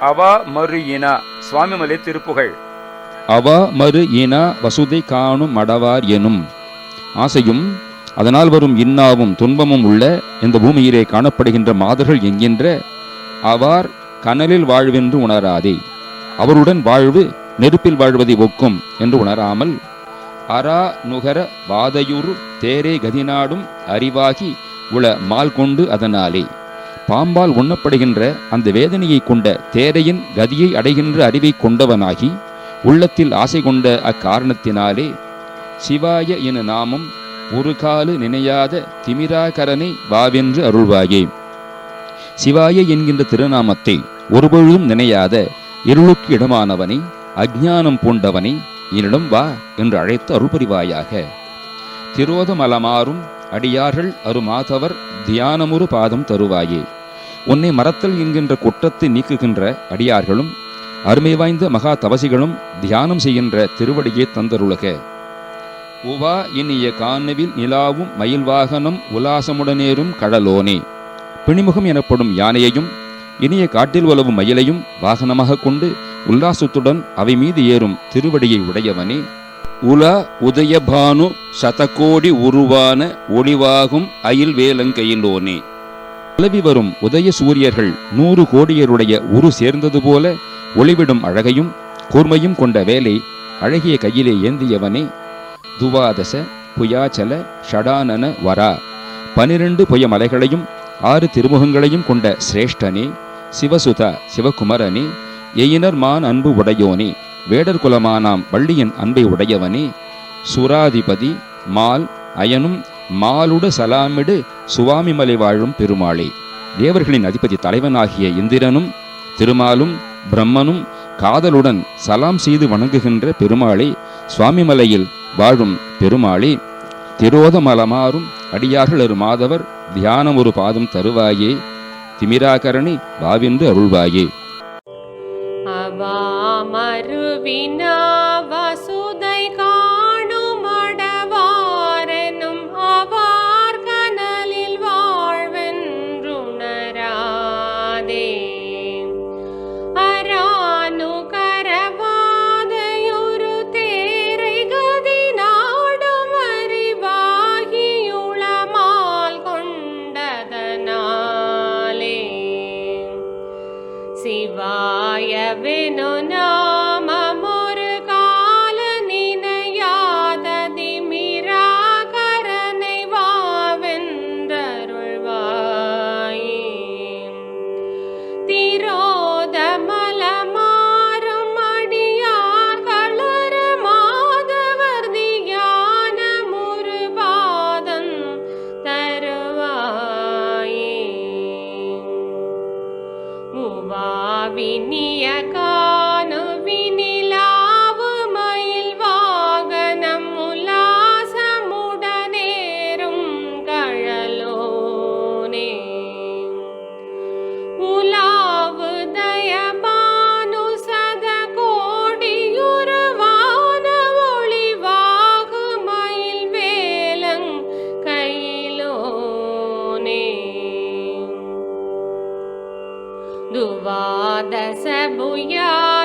அவா மறு இன சுவாமிமலை திருப்புகழ் அவ மறு இனா வசுதை காணும் மடவார் எனும். ஆசையும் அதனால் வரும் இன்னாவும் துன்பமும் உள்ள இந்த பூமியிலே காணப்படுகின்ற மாதர்கள் என்கின்ற அவார் கனலில் வாழ்வென்று உணராதே. அவருடன் வாழ்வு நெருப்பில் வாழ்வதை ஒக்கும் என்று உணராமல் அரா நுகர வாதையுறு தேரே கதிநாடும் அறிவாகி உள மால் கொண்டு அதனாலே. பாம்பால் உண்ணப்படுகின்ற அந்த வேதனையை கொண்ட தேரையின் கதியை அடைகின்ற அறிவை கொண்டவனாகி உள்ளத்தில் ஆசை கொண்ட அக்காரணத்தினாலே சிவாய என நாமம் ஒரு காலு நினையாத திமிராகரனை வாவென்று அருள்வாயே. சிவாய என்கின்ற திருநாமத்தை ஒருபொழுதும் நினையாத இருளுக்கு இடமானவனை அஜ்ஞானம் பூண்டவனை என்னிடம் வா என்று அழைத்து அருள்புரிவாயாக. திரோதமலமாறும் அடியார்கள் அருமாதவர் தியானமுறு பாதம் தருவாயே. உன்னை மறத்தல் என்கின்ற குற்றத்தை நீக்குகின்ற அடியார்களும் அருமை வாய்ந்த மகா தவசிகளும் தியானம் செய்கின்ற திருவடியை தந்தருலக உவா இனிய காணவில் நிலாவும் மயில் வாகனம் உலாசமுடனேறும் கடலோனே. பிணிமுகம் எனப்படும் யானையையும் இனிய காட்டில் உலவும் மயிலையும் வாகனமாக கொண்டு உல்லாசத்துடன் அவை மீது ஏறும் திருவடியை உடையவனே. உல உதயபானு சதகோடி உருவான ஒளிவாகும் அயில் வேலங்கையிலோனே. உலவி வரும் உதய சூரியர்கள் நூறு கோடியருடைய உரு சேர்ந்தது போல ஒளிவிடும் அழகையும் கூர்மையும் கொண்ட வேலை அழகிய கையிலே ஏந்தியவனே. துவாதச புயாச்சல ஷடானன வரா. பனிரெண்டு புய மலைகளையும் ஆறு திருமுகங்களையும் கொண்ட சிரேஷ்டனே சிவசுதா சிவகுமரனே எயினர் மான் அன்பு உடையோனே வேடர் குலமானாம் வள்ளியின் அன்பை உடையவனே சுராதிபதி மால் அயனும் மாலுட சலாமிடு சுவாமிமலை வாழும் பெருமாளே. தேவர்களின் அதிபதி தலைவனாகிய இந்திரனும் திருமாலும் பிரம்மனும் காதலுடன் சலாம் செய்து வணங்குகின்ற பெருமாளை சுவாமிமலையில் வாழும் பெருமாளே திரோதமலமாறும் அடியார்கள் ஒரு மாதவர் தியானம் ஒரு பாதம் தருவாயே திமிராகரணி பாவின்று அருள்வாயே. அவாமருவினா சிவாயவெனு உவாவினிய duva desa buya